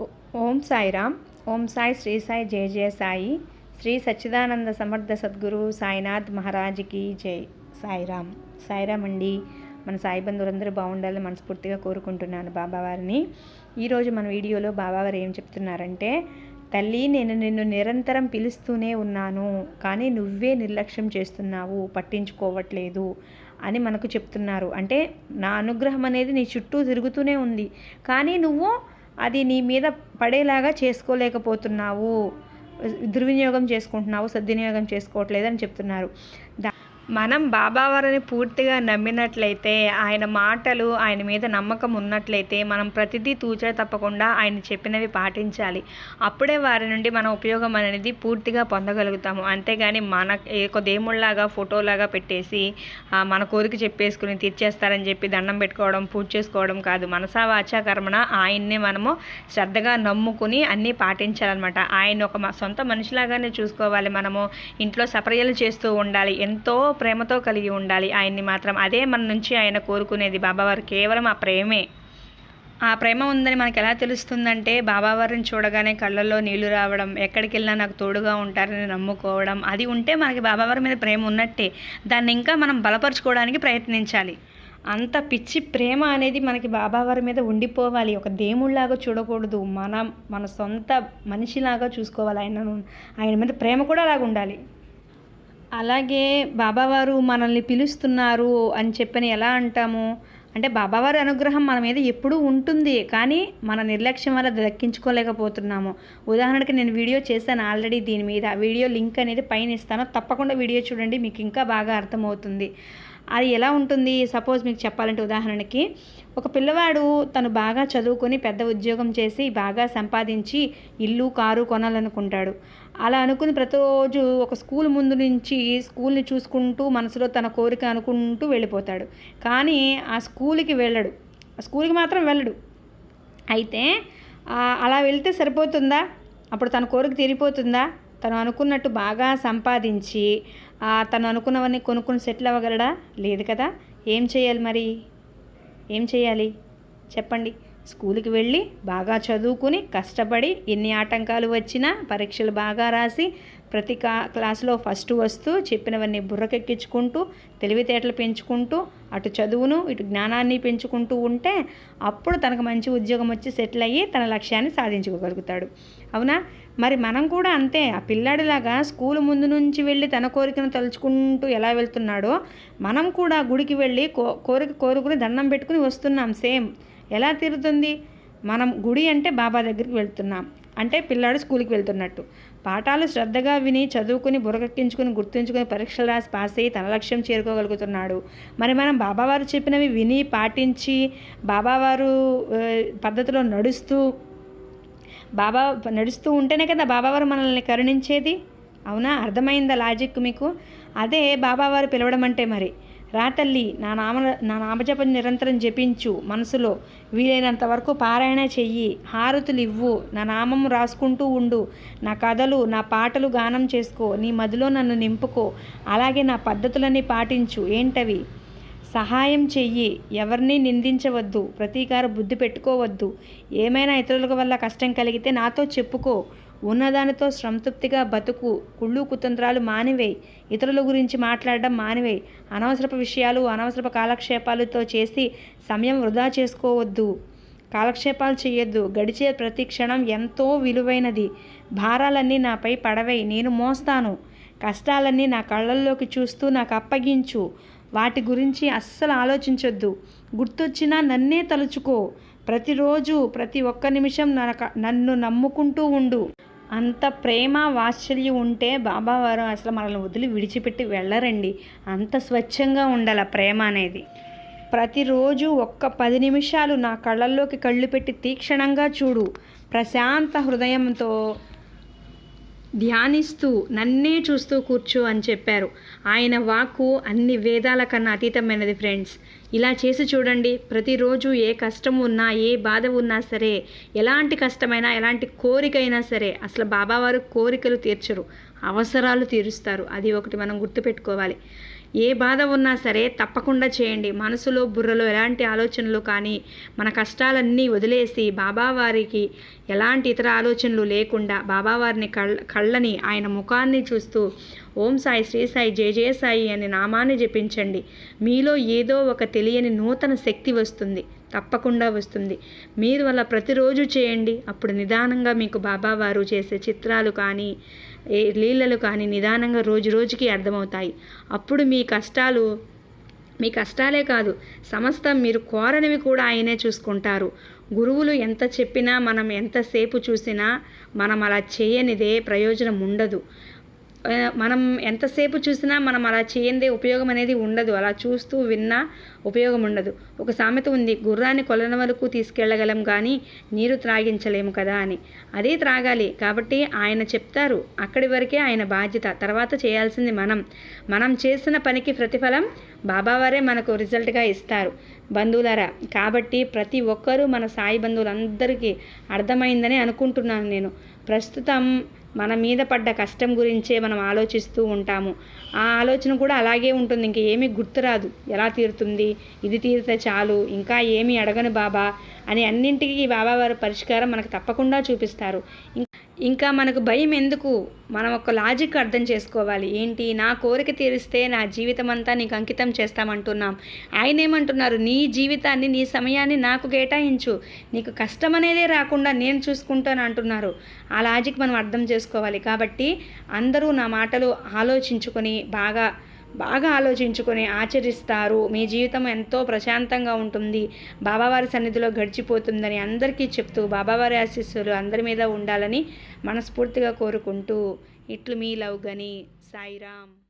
ఓ- ఓం సాయిరామ్. ఓం సాయి శ్రీ సాయి జయ జయ సాయి. శ్రీ సచ్చిదానంద సమర్థ సద్గురు సాయినాథ్ మహారాజ్కి జై. సాయిరామ్. సాయిరామ్ అండి మన సాయి బంధువులందరూ బాగుండాలని మనస్ఫూర్తిగా కోరుకుంటున్నాను బాబావారిని ఈరోజు మన వీడియోలో బాబావారు ఏం చెప్తున్నారంటే తల్లి నేను నిన్ను నిరంతరం పిలుస్తూనే ఉన్నాను కానీ నువ్వే నిర్లక్ష్యం చేస్తున్నావు పట్టించుకోవట్లేదు అని మనకు చెప్తున్నారు. అంటే నా అనుగ్రహం అనేది నీ చుట్టూ తిరుగుతూనే ఉంది. కానీ నువ్వు అది నీ మీద పడేలాగా చేసుకోలేకపోతున్నావు. దుర్వినియోగం చేసుకుంటున్నావు సద్వినియోగం చేసుకోవట్లేదు అని చెప్తున్నారు. దా- మనం బాబావారిని పూర్తిగా నమ్మినట్లయితే ఆయన మాటలు ఆయన మీద నమ్మకం ఉన్నట్లయితే మనం ప్రతిదీ తూచా తప్పకుండా ఆయన చెప్పినవి పాటించాలి. అప్పుడే వారి నుండి మన ఉపయోగం అనేది పూర్తిగా పొందగలుగుతాము. అంతేగాని మన ఒక దేవుళ్ళలాగా ఫోటోలాగా పెట్టేసి మన కోరిక చెప్పేసుకుని తీర్చేస్తారని చెప్పి దండం పెట్టుకోవడం పూజ చేసుకోవడం కాదు. మనసా వాచా కర్మణ ఆయన్ని మనము శ్రద్ధగా నమ్ముకుని అన్నీ పాటించాలన్నమాట. ఆయన ఒక సొంత మనిషిలాగానే చూసుకోవాలి మనము. ఇంట్లో సపర్యలు చేస్తూ ఉండాలి. ఎంతో ప్రేమతో కలిగి ఉండాలి. ఆయన్ని మాత్రం అదే మన నుంచి ఆయన కోరుకునేది. బాబావారు కేవలం ఆ ప్రేమే. ఆ ప్రేమ ఉందని మనకు ఎలా తెలుస్తుందంటే బాబావారిని చూడగానే కళ్ళల్లో నీళ్ళు రావడం ఎక్కడికి వెళ్ళినా నాకు తోడుగా ఉంటారని నమ్ముకోవడం. అది ఉంటే మనకి బాబావారి మీద ప్రేమ ఉన్నట్టే. దాన్ని ఇంకా మనం బలపరుచుకోవడానికి ప్రయత్నించాలి. అంత పిచ్చి ప్రేమ అనేది మనకి బాబావారి మీద ఉండిపోవాలి. ఒక దేవుళ్ళలాగా చూడకూడదు. మనం మన సొంత మనిషిలాగా చూసుకోవాలి. ఆయనను ఆయన మీద ప్రేమ కూడా అలాగ ఉండాలి అలాగే బాబావారు మనల్ని పిలుస్తున్నారు అని చెప్పని ఎలా అంటాము? అంటే బాబావారి అనుగ్రహం మన మీద ఎప్పుడూ ఉంటుంది కానీ మన నిర్లక్ష్యం వల్ల దక్కించుకోలేకపోతున్నాము. ఉదాహరణకి నేను వీడియో చేశాను ఆల్రెడీ దీని మీద. వీడియో లింక్ అనేది పైన ఇస్తాను. తప్పకుండా వీడియో చూడండి మీకు ఇంకా బాగా అర్థమవుతుంది. అది ఎలా ఉంటుంది? సపోజ్ మీకు చెప్పాలంటే ఉదాహరణకి ఒక పిల్లవాడు తను బాగా చదువుకొని పెద్ద ఉద్యోగం చేసి బాగా సంపాదించి ఇల్లు కారు కొనాలనుకుంటాడు. అలా అనుకుని ప్రతిరోజు ఒక స్కూల్ ముందు నుంచి స్కూల్ని చూసుకుంటూ మనసులో తన కోరిక అనుకుంటూ వెళ్ళిపోతాడు. కానీ ఆ స్కూల్కి వెళ్ళడు. ఆ స్కూల్కి మాత్రం వెళ్ళడు. అయితే అలా వెళ్తే సరిపోతుందా? అప్పుడు తన కోరిక తీరిపోతుందా? తను అనుకున్నట్టు బాగా సంపాదించి తను అనుకున్నవన్నీ కొనుక్కుని సెటిల్ అవ్వగలడా? లేదు కదా. ఏం చేయాలి మరి? ఏం చేయాలి? చెప్పండి. స్కూల్కి వెళ్ళి బాగా చదువుకుని కష్టపడి ఎన్ని ఆటంకాలు వచ్చినా పరీక్షలు బాగా రాసి ప్రతి కా క్లాసులో ఫస్ట్ వస్తూ చెప్పినవన్నీ బుర్రకెక్కించుకుంటూ తెలివితేటలు పెంచుకుంటూ అటు చదువును ఇటు జ్ఞానాన్ని పెంచుకుంటూ ఉంటే అప్పుడు తనకు మంచి ఉద్యోగం వచ్చి సెటిల్ అయ్యి తన లక్ష్యాన్ని సాధించుకోగలుగుతాడు. అవునా? మరి మనం కూడా అంతే. ఆ పిల్లాడిలాగా స్కూల్ ముందు నుంచి వెళ్ళి తన కోరికను తలుచుకుంటూ ఎలా వెళ్తున్నాడో మనం కూడా గుడికి వెళ్ళి కో కోరిక కోరుకుని దండం పెట్టుకుని వస్తున్నాం. సేమ్. ఎలా తీరుతుంది? మనం గుడి అంటే బాబా దగ్గరికి వెళ్తున్నాం. అంటే పిల్లాడు స్కూల్కి వెళ్తున్నట్టు. పాఠాలు శ్రద్ధగా విని చదువుకుని బుర్రకెక్కించుకుని గుర్తుంచుకుని పరీక్షలు రాసి పాస్ అయ్యి తన లక్ష్యం చేరుకోగలుగుతున్నాడు. మరి మనం బాబావారు చెప్పినవి విని పాటించి బాబావారు పద్ధతిలో నడుస్తూ బాబా నడుస్తూ ఉంటేనే కదా బాబావారు మనల్ని కరుణించేది? అవునా? అర్థమైందా లాజిక్ మీకు? అదే బాబావారు పిలవడం అంటే మరి. రా తల్లి నా నామ నా నామజపం నిరంతరం జపించు మనసులో. వీలైనంత వరకు పారాయణ చెయ్యి. హారతులు ఇవ్వు నా నామం రాసుకుంటూ ఉండు. నా కథలు నా పాటలు గానం చేసుకో. నీ మదిలో నన్ను నింపుకో. అలాగే నా పద్ధతులన్నీ పాటించు. ఏంటవి? సహాయం చెయ్యి. ఎవరిని నిందించవద్దు. ప్రతీకార బుద్ధి పెట్టుకోవద్దు. ఏమైనా ఇతరుల వల్ల కష్టం కలిగితే నాతో చెప్పుకో. ఉన్నదానితో సంతృప్తిగా బతుకు కుళ్ళు కుతంత్రాలు మానివేయి ఇతరుల గురించి మాట్లాడడం మానివేయి అనవసరపు విషయాలు అనవసరపు కాలక్షేపాలతో చేసి సమయం వృధా చేసుకోవద్దు. కాలక్షేపాలు చేయొద్దు. గడిచే ప్రతి క్షణం ఎంతో విలువైనది. భారాలన్నీ నాపై పడవై. నేను మోస్తాను. కష్టాలన్నీ నా కళ్ళల్లోకి చూస్తూ నాకు అప్పగించు. వాటి గురించి అస్సలు ఆలోచించొద్దు. గుర్తొచ్చినా నన్నే తలుచుకో. ప్రతిరోజు ప్రతి ఒక్క నిమిషం నన్ను నమ్ముకుంటూ ఉండు. అంత ప్రేమ వాత్సల్యం ఉంటే బాబావారు అసలు మనల్ని వదిలి విడిచిపెట్టి వెళ్ళరండి. అంత స్వచ్ఛంగా ఉండాలి ఆ ప్రేమ అనేది. ప్రతిరోజు ఒక్క పది నిమిషాలు నా కళ్ళల్లోకి కళ్ళు పెట్టి తీక్షణంగా చూడు. ప్రశాంత హృదయంతో ధ్యానిస్తూ నన్నే చూస్తూ కూర్చో అని చెప్పారు. ఆయన వాక్కు అన్ని వేదాల కన్నా అతీతమైనది ఫ్రెండ్స్. ఇలా చేసి చూడండి ప్రతిరోజు ఏ కష్టం ఉన్నా ఏ బాధ ఉన్నా సరే ఎలాంటి కష్టమైనా ఎలాంటి కోరికైనా సరే అసలు బాబావారు కోరికలు తీర్చరు అవసరాలు తీరుస్తారు. అది ఒకటి మనం గుర్తుపెట్టుకోవాలి. ఏ బాధ ఉన్నా సరే తప్పకుండా చేయండి. మనసులో బుర్రలో ఎలాంటి ఆలోచనలు కానీ మన కష్టాలన్నీ వదిలేసి బాబావారికి ఎలాంటి ఇతర ఆలోచనలు లేకుండా బాబావారిని కళ్ళ కళ్ళని ఆయన ముఖాన్ని చూస్తూ ఓం సాయి శ్రీ సాయి జయ జయ సాయి అనే నామాన్ని జపించండి. మీలో ఏదో ఒక తెలియని నూతన శక్తి వస్తుంది. తప్పకుండా వస్తుంది. మీరు అలా ప్రతిరోజు చేయండి. అప్పుడు నిదానంగా మీకు బాబావారు చేసే చిత్రాలు కానీ లీలలు కానీ నిదానంగా రోజు రోజుకి అర్థమవుతాయి. అప్పుడు మీ కష్టాలు మీ కష్టాలే కాదు సమస్త మీరు కోరనివి కూడా ఆయనే చూసుకుంటారు. గురువులు ఎంత చెప్పినా మనం ఎంతసేపు చూసినా మనం అలా చేయనిదే ప్రయోజనం ఉండదు. మనం ఎంతసేపు చూసినా మనం అలా చేయందే ఉపయోగం అనేది ఉండదు. అలా చూస్తూ విన్నా ఉపయోగం ఉండదు ఒక సామెత ఉంది గుర్రాన్ని కొలన వరకు తీసుకెళ్ళగలం కానీ నీరు త్రాగించలేము కదా అని. అదే త్రాగాలి కాబట్టి ఆయన చెప్తారు అక్కడి వరకే ఆయన బాధ్యత తర్వాత చేయాల్సింది మనం. మనం చేసిన పనికి ప్రతిఫలం బాబావారే మనకు రిజల్ట్గా ఇస్తారు. బంధువులరా కాబట్టి ప్రతి ఒక్కరూ మన సాయి బంధువులందరికీ అర్థమైందని అనుకుంటున్నాను నేను. ప్రస్తుతం మన మీద పడ్డ కష్టం గురించే మనం ఆలోచిస్తూ ఉంటాము. ఆ ఆలోచన కూడా అలాగే ఉంటుంది ఇంక ఏమీ గుర్తురాదు. ఎలా తీరుతుంది? ఇది తీరితే చాలు ఇంకా ఏమీ అడగను బాబా అని అన్నింటికి ఈ బాబా వారి పరిష్కారం మనకు తప్పకుండా చూపిస్తారు. ఇంకా మనకు భయం ఎందుకు? మనం ఒక లాజిక్ అర్థం చేసుకోవాలి. ఏంటి? నా కోరిక తీరిస్తే నా జీవితం అంతా నీకు అంకితం చేస్తామంటున్నాం. ఆయన ఏమంటున్నారు నీ జీవితాన్ని నీ సమయాన్ని నాకు కేటాయించు. నీకు కష్టం అనేదే రాకుండా నేను చూసుకుంటాను అంటున్నారు ఆ లాజిక్ మనం అర్థం చేసుకోవాలి. కాబట్టి అందరూ నా మాటలు ఆలోచించుకొని బాగా బాగా ఆలోచించుకొని ఆచరిస్తారు. మీ జీవితం ఎంతో ప్రశాంతంగా ఉంటుంది. బాబావారి సన్నిధిలో గడిచిపోతుందని అందరికీ చెప్తూ బాబావారి ఆశీస్సులు అందరి మీద ఉండాలని మనస్ఫూర్తిగా కోరుకుంటూ ఇట్లు మీ లవ్ గని సాయిరామ్.